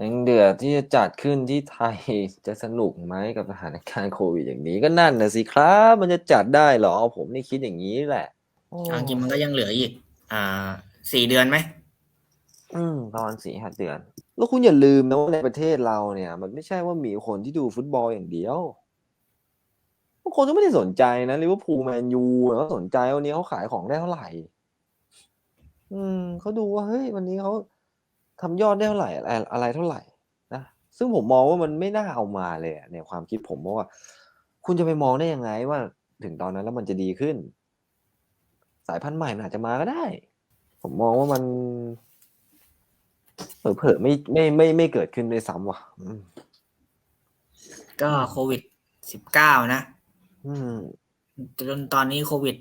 ยังเดือดที่จะจัดขึ้นที่ไทยจะสนุกไหมกับสถานการณ์โควิดอย่างนี้ก็นั่นนะสิครับ มันจะจัดได้เหรอ ผมนี่คิดอย่างนี้แหละโอ้เอาจริงๆมันก็ยังเหลืออีก อ่าสี่เดือนไหมอืมประมาณสี่ห้าเดือน แล้วคุณอย่าลืมนะว่าในประเทศเราเนี่ย มันไม่ใช่ว่ามีคนที่ดูฟุตบอลอย่างเดียวบางคนก็ไม่ได้สนใจนะลิเวอร์พูลแมนยูเขาสนใจวันนี้เขาขายของได้เท่าไหร่ อืมเขาดูว่าเฮ้ยวันนี้เขา ทำยอดได้เท่าไหร่อะไรอะไรเท่าไหร่นะซึ่งผมมองว่ามันไม่น่าเอามาเลยอะในความคิดผมเพราะว่า คุณจะไปมองได้ยังไงว่าถึงตอนนั้นแล้วมันจะดีขึ้น สายพันธุ์ใหม่มันอาจจะมาก็ได้ ผมมองว่ามันเผลอๆไม่ไม่ไม่ไม่เกิดขึ้นด้วยซ้ำว่ะอืมก็โควิดสิบเก้านะอืมจนตอนนี้โควิด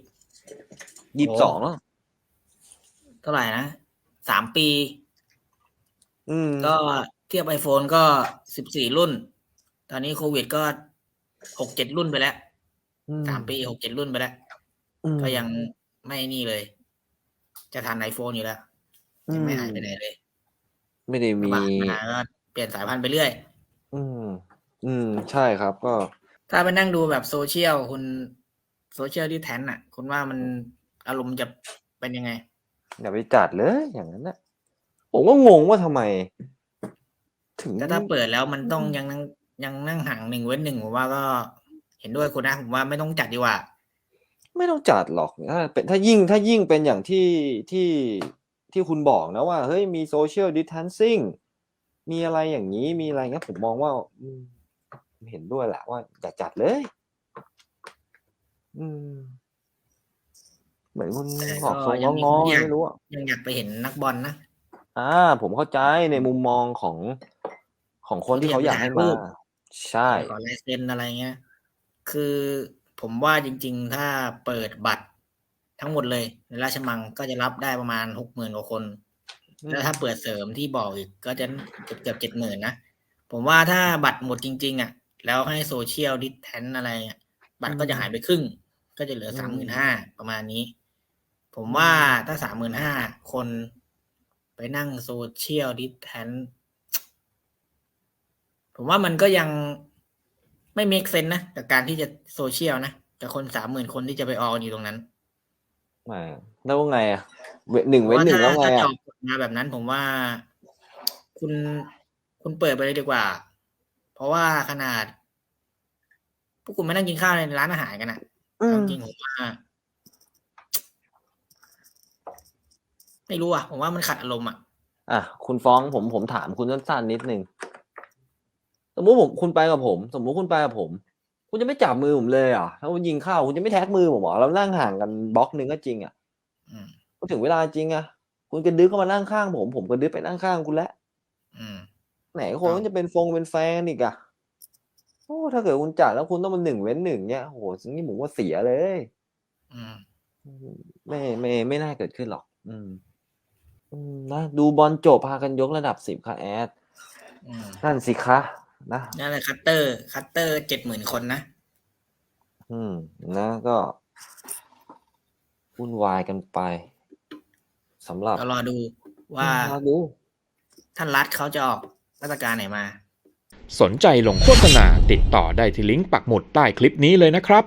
ยี่สิบสองแล้วเท่าไหร่นะสามปี อืมก็เทียบไอโฟนก็สิบสี่รุ่น ตอนนี้โควิดก็หกเจ็ดรุ่นไปแล้วอืสามปีหกเจ็ดรุ่นไปแล้วอืมก็ยังไม่นี่เลย จะทันไอโฟนอยู่แล้วอืยังมไม่หายไปไหนเลย ไม่ได้กระมีบะมาก็เปลี่ยนสายพันธุ์ไปเรื่อย อืม อืม ใช่ครับก็ ถ้าไปนั่งดูแบบโซเชียลคุณโซเชียลที่แทนอะ คุณว่ามันอารมณ์จะเป็นยังไง อย่าไปจัดเลยอย่างนั้นนะ ผมก็งงว่าทำไม ถึงแต่ถ้าเปิดแล้วมันต้องยังนั่งยังนั่งห่างหนึ่งเว้นหนึ่งผมว่าก็เห็นด้วยคุณนะผมว่าไม่ต้องจัดดีกว่า ไม่ต้องจัดหรอกถ้าเป็นถ้ายิ่งถ้ายิ่งเป็นอย่างที่ที่ที่คุณบอกนะว่า เฮ้ยมีโซเชียลดิ t ทนซิ่งมีอะไรอย่างนี้มีอะไรเงี้ยผมมองว่าอืมเห็นด้วยแหละว่าอย่าจัดเลย อืม เหมือนคุณแต่บอกก็ทรงยังมีง้อคนๆอยาก ไม่รู้อะ ยังอยากไปเห็นนักบอลนะ อ่า ผมเข้าใจในมุมมองของของคนที่เขาอยากให้มาใช่ขอลายเซ็นอะไรเงี้ย คือผมว่าจริง ๆ ถ้าเปิดบัตรทั้งหมดเลย ในราชมังก็จะรับได้ประมาณหกหมื่นกว่าคนอืมแล้วถ้าเปิดเสริมที่บอกอีกก็จะเกือบเกือบเจ็ดหมื่นนะ ผมว่าถ้าบัตรหมดจริง ๆ อะ แล้วให้โซเชียลดิสแทนอะไรอะบัตรก็จะหายไปครึ่ง ก็จะเหลือสามหมื่นห้าประมาณนี้ ผมว่าถ้าสามหมื่นห้าคน ไปนั่งโซเชียลดิสแทนผมว่ามันก็ยังไม่เมคเซนนะกับการที่จะโซเชียลนะกับคนสามหมื่นคนที่จะไปอออยู่ตรงนั้นไม่แล้วไงอะเวหนึ่งเว้นหนึ่งแล้วไงถ้าจะอะออกกฎมาแบบนั้นผมว่าคุณคุณเปิดไปเลยดีกว่า เพราะว่าขนาดพวกคุณไม่นั่งกินข้าวในร้านอาหารกันอะอืมเอาจริงผมว่า ไม่รู้อะผมว่ามันขัดอารมณ์อะอะคุณฟ้องผมผมถามคุณสั้นๆนิดนึงสมมุติผมคุณไปกับผม สมมุติคุณไปกับผม คุณจะไม่จับมือผมเลยเหรอะถ้าคุณยิงเข้าคุณจะไม่แท็กมือผมเหรอเรานั่งห่างกันบล็อกหนึ่งก็จริงอะอืมพอถึงเวลาจริงอะคุณกระดึ๊บเข้ามานั่งข้างผมผมกระดึ๊บไปนั่งข้างคุณแล้ว อืม ไหนคนก็จะเป็นฟงเป็นแฟนอีกอะโอ้ถ้าเกิดคุณจัดแล้วคุณต้องมาหนึ่งเว้นหนึ่งเนี่ยโอ้โหนี่ผมว่าเสียเลย อืม ไม่ไม่ไม่น่าเกิดขึ้นหรอก อืม อืมนะดูบอลจบพากันยกระดับสิบค่ะแอด อืมนั่นสิคะ นะ นั่นแหละคัตเตอร์ คัตเตอร์เจ็ดหมื่นคนนะ อืม นะก็วุ่นวายกันไปสำหรับก็รอดูว่ารอดู ท่านรัฐเขาจะออกมาตรการไหนมา สนใจลงโฆษณาติดต่อได้ที่ลิงก์ปักหมุดใต้คลิปนี้เลยนะครับ